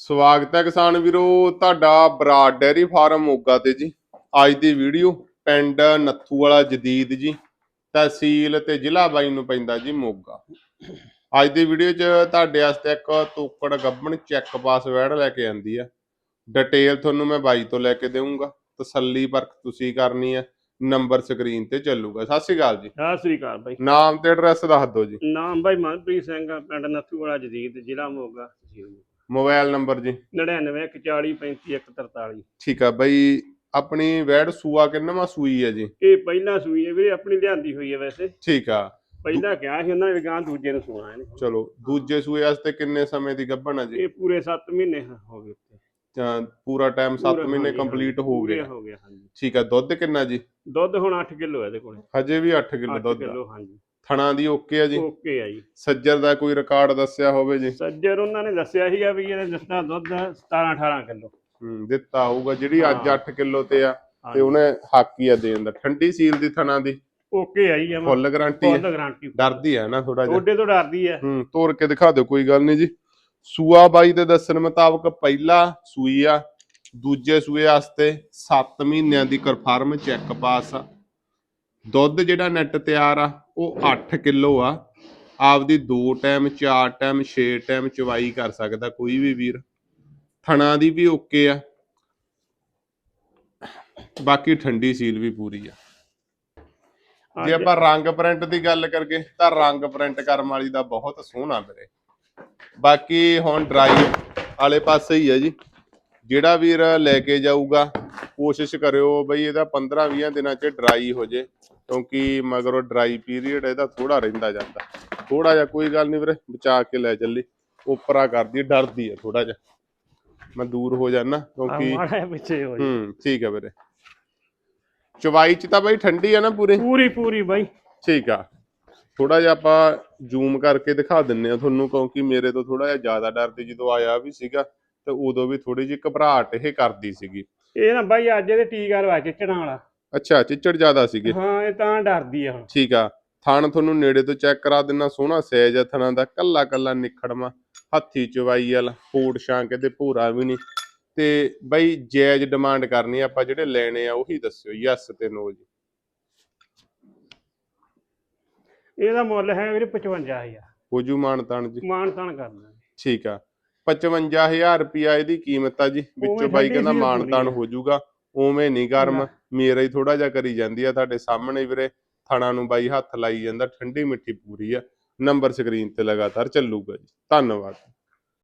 ਸਵਾਗਤ ਹੈ ਕਿਸਾਨ ਵੀਰੋ ਤੁਹਾਡਾ ਬਰਾਡ ਡੈਰੀ ਫਾਰਮ ਮੋਗਾ ਤੇ ਜੀ। ਅੱਜ ਦੀ ਵੀਡੀਓ ਪਿੰਡ ਨੱਥੂ ਵਾਲਾ ਜਦੀਦ ਜੀ ਤਹਿਸੀਲ ਤੇ ਜ਼ਿਲ੍ਹਾ ਬਾਈ ਨੂੰ ਪੈਂਦਾ ਜੀ ਮੋਗਾ। ਅੱਜ ਦੀ ਵੀਡੀਓ 'ਚ ਤੁਹਾਡੇ ਵਾਸਤੇ ਇੱਕ ਤੋਕੜ ਗੱਬਣ ਚੈੱਕ ਪਾਸ ਵੈੜ ਲੈ ਕੇ ਆਂਦੀ ਆ। ਡਿਟੇਲ ਤੁਹਾਨੂੰ ਮੈਂ ਬਾਈ ਤੋਂ ਲੈ ਕੇ ਦੇਵਾਂਗਾ ਤਸੱਲੀ ਪਰਖ ਤੁਸੀਂ ਕਰਨੀ ਹੈ ਨੰਬਰ ਸਕਰੀਨ ਤੇ ਚੱਲੂਗਾ। ਸਤਿ ਸ਼੍ਰੀ ਅਕਾਲ ਜੀ। ਸਤਿ ਸ੍ਰੀ ਅਕਾਲ ਬਾਈ। ਨਾਮ ਤੇ ਐਡਰੈਸ ਦੱਸ ਦਿਓ ਜੀ। ਨਾਮ ਬਾਈ ਮਨਪ੍ਰੀਤ ਸਿੰਘ ਆ, ਪਿੰਡ ਨੱਥੂ ਵਾਲਾ ਜਦੀਦ ਜ਼ਿਲ੍ਹਾ ਮੋਗਾ। ਤਹਿਸੀਲ। ਮੋਬਾਈਲ ਨੰਬਰ ਜੀ। 99 140 35 143 ਠੀਕ ਆ ਬਈ ਆਪਣੀ ਵੈੜ ਸੂਆ ਕਿੰਨਵਾਂ ਸੂਈ ਹੈ ਜੀ? ਇਹ ਪਹਿਲਾਂ ਸੂਈ ਹੈ ਵੀਰੇ ਆਪਣੀ ਲਿਆਂਦੀ ਹੋਈ ਹੈ ਵੈਸੇ। ਠੀਕ ਆ। ਪਹਿਲਾਂ ਕਿਹਾ ਸੀ ਉਹਨਾਂ ਨੇ ਗਾਂ ਦੂਜੇ ਨੂੰ ਸੁਣਾ ਇਹਨੇ। ਚਲੋ ਦੂਜੇ ਸੂਏ ਵਾਸਤੇ ਕਿੰਨੇ ਸਮੇਂ ਦੀ ਗੱਭਣ ਹੈ ਜੀ? ਇਹ ਪੂਰੇ 7 ਮਹੀਨੇ ਹੋ ਗਏ ਉੱਤੇ ਤਾਂ ਪੂਰਾ ਟਾਈਮ 7 ਪੂਰਾ ਮਹੀਨੇ ਕੰਪਲੀਟ ਹੋ ਗਿਆ। ਹੋ ਗਿਆ ਹਾਂਜੀ। ਠੀਕ ਆ ਦੁੱਧ ਕਿੰਨਾ ਜੀ? ਦੁੱਧ ਹੁਣ 8 ਕਿਲੋ ਹੈ ਇਹਦੇ ਕੋਲੇ। ਹਜੇ ਵੀ 8 ਕਿਲੋ 8 ਦੁੱਧ ਆ। ਕਿਲੋ ਹਾਂਜੀ। ਥਣਾ ਦੀ ਓਕੇ ਆ ਜੀ। ਓਕੇ ਆ ਜੀ। ਸੱਜਰ ਦਾ ਕੋਈ ਰਿਕਾਰਡ ਦੱਸਿਆ ਹੋਵੇ ਜੀ। ਸੱਜਰ ਉਹਨਾਂ ਨੇ ਦੱਸਿਆ ਸੀਗਾ ਵੀ ਇਹਦਾ ਦੱਸਣਾ ਦੁੱਧ 17 18 ਕਿਲੋ। ਹੂੰ ਦਿੱਤਾ ਹੋਊਗਾ ਜਿਹੜੀ ਅੱਜ ਹਾਂ। 8 ਕਿਲੋ ਤੇ ਆ ਤੇ ਉਹਨੇ ਹਾਕੀ ਆ ਦੇਣ ਦਾ। ਠੰਡੀ ਸੀਲ ਦੀ ਥਣਾ ਦੀ। ਓਕੇ ਆਈ ਜਮਾ। Full guarantee full guarantee. ਡਰਦੀ ਹੈ ਨਾ ਥੋੜਾ ਜਿਹਾ। ਓਡੇ ਤੋਂ ਡਰਦੀ ਹੈ ਹੂੰ ਤੋੜ ਕੇ ਦਿਖਾ ਦਿਓ ਕੋਈ ਗੱਲ ਨਹੀਂ ਜੀ। ਸੂਆ ਬਾਈ ਦੇ ਦੱਸਣ ਮੁਤਾਬਕ ਪਹਿਲਾ ਸੂਈ ਆ ਦੂਜੇ ਸੂਏ ਵਾਸਤੇ 7 ਮਹੀਨਿਆਂ ਦੀ ਕਨਫਰਮ ਚੈੱਕ ਪਾਸ ਆ। ਦੁੱਧ ਜਿਹੜਾ ਨੈਟ ਤਿਆਰ ਆ ਉਹ 8 ਕਿਲੋ ਆ। ਆਪਦੀ 2 ਟਾਈਮ 4 ਟਾਈਮ 6 ਟਾਈਮ ਚਵਾਈ ਕਰ ਸਕਦਾ ਕੋਈ ਵੀ ਵੀਰ। ਥਣਾ ਦੀ ਵੀ ਓਕੇ ਆ। ਬਾਕੀ ਠੰਡੀ ਸੀਲ ਵੀ ਪੂਰੀ ਆ। ਜੇ ਆਪਾਂ ਰੰਗ ਪ੍ਰਿੰਟ ਦੀ ਗੱਲ ਕਰਕੇ ਤਾਂ ਰੰਗ ਪ੍ਰਿੰਟ ਕਰਮ ਵਾਲੀ ਦਾ ਬਹੁਤ ਸੋਹਣਾ ਵੀਰੇ। ਬਾਕੀ ਹੁਣ ਡਰਾਈ ਵਾਲੇ ਪਾਸੇ ਹੀ ਹੈ ਜੀ। ਜਿਹੜਾ ਵੀਰ ਲੈ ਕੇ ਜਾਊਗਾ ਕੋਸ਼ਿਸ਼ ਕਰਿਓ ਬਈ ਇਹਦਾ 15-20 ਦਿਨਾਂ 'ਚ ਡਰਾਈ ਹੋ ਜੇ ਕਿਉਂਕਿ ਮਗਰੋਂ ਡਰਾਈ ਪੀਰੀਅਡ ਇਹਦਾ ਥੋੜਾ ਰਹਿੰਦਾ ਜਾਂਦਾ। ਥੋੜਾ ਜਿਹਾ ਕੋਈ ਗੱਲ ਨਹੀਂ ਵੀਰੇ ਬਚਾ ਕੇ ਲੈ ਚੱਲੀ। ਉਪਰਾ ਕਰਦੀ ਡਰਦੀ ਹੈ ਥੋੜਾ ਜਿਹਾ। ਮੈਂ ਦੂਰ ਹੋ ਜਾਣਾ ਆ ਕਿਉਂਕਿ ਮਾੜਾ ਜਿਹਾ ਪਿੱਛੇ ਹੋ ਜਾ। ਹੂੰ ਠੀਕ ਹੈ ਵੀਰੇ। ਚਵਾਈ 'ਚ ਤਾਂ ਬਈ ਠੰਡੀ ਆ ਨਾ ਪੂਰੀ? ਪੂਰੀ ਪੂਰੀ ਬਾਈ। ਠੀਕ ਆ। ਥੋੜਾ ਜਿਹਾ ਆਪਾਂ ਜ਼ੂਮ ਕਰਕੇ ਦਿਖਾ ਦਿੰਨੇ ਆ ਤੁਹਾਨੂੰ ਕਿਉਂਕਿ ਮੇਰੇ ਤੋਂ ਥੋੜਾ ਜਿਹਾ ਜ਼ਿਆਦਾ ਡਰਦੀ ਜਦੋਂ ਆਇਆ ਵੀ ਸੀਗਾ ਤੇ ਉਦੋਂ ਵੀ ਥੋੜੀ ਜਿਹੀ ਘਬਰਾਹਟ ਇਹ ਕਰਦੀ ਸੀਗੀ। ਇਹ ਨਾ ਬਾਈ ਅੱਜ ਇਹਦੇ ਟੀਕਾ ਲਵਾ ਚਿੱਚੜਾਂ ਵਾਲਾ। ਅੱਛਾ ਚਿੱਚੜ ਜ਼ਿਆਦਾ ਸੀਗੇ। ਹਾਂ ਇਹ ਤਾਂ ਡਰਦੀ ਆ ਹੁਣ। ਠੀਕ ਆ। ਥਣ ਤੁਹਾਨੂੰ ਨੇੜੇ ਤੋਂ ਚੈੱਕ ਕਰਾ ਦਿੰਨਾ ਸੋਹਣਾ ਸੈਜ ਆ ਥਣਾਂ ਦਾ ਕੱਲਾ ਕੱਲਾ ਨਿਖੜਵਾ ਹੱਥੀ ਚਵਾਈ ਵਾਲਾ ਫੂਡ ਸ਼ਾਂਕ ਤੇ ਭੂਰਾ ਵੀ ਨਹੀਂ। ਤੇ ਬਈ ਜਾਇਜ਼ ਡਿਮਾਂਡ ਕਰਨੀ ਆਪਾਂ ਜਿਹੜੇ ਲੈਣੇ ਆ ਉਹੀ ਦੱਸਿਓ ਯੈਸ ਤੇ ਨੋ ਜੀ। ਇਹਦਾ ਮੁੱਲ ਹੈ ਵੀਰੇ 55000 ਹੋਜੂ ਮਾਨ ਤਾਨ ਜੀ। ਮਾਨ ਤਾਨ ਕਰਨਾ। ਠੀਕ ਆ। 55000 ਰੁਪਿਆ ਇਹਦੀ ਕੀਮਤ ਆ ਜੀ ਵਿੱਚੋਂ ਬਾਈ ਕਹਿੰਦਾ ਸੀ ਮਾਨ ਤਾਨ ਪੂਰੀ। ਹੋ ਜਾਊਗਾ ਉਵੇਂ ਨਹੀਂ ਗਰਮ। ਮੇਰਾ ਹੀ ਥੋੜਾ ਜਿਹਾ ਕਰੀ ਜਾਂਦੀ ਆ ਤੁਹਾਡੇ ਸਾਹਮਣੇ ਵੀਰੇ ਥਾਣਾ ਨੂੰ ਬਾਈ ਹੱਥ ਲਾਈ ਜਾਂਦਾ ਠੰਡੀ ਮਿੱਠੀ ਪੂਰੀ ਆ ਨੰਬਰ ਸਕਰੀਨ ਤੇ ਲਗਾਤਾਰ ਚੱਲੂਗਾ ਜੀ ਧੰਨਵਾਦ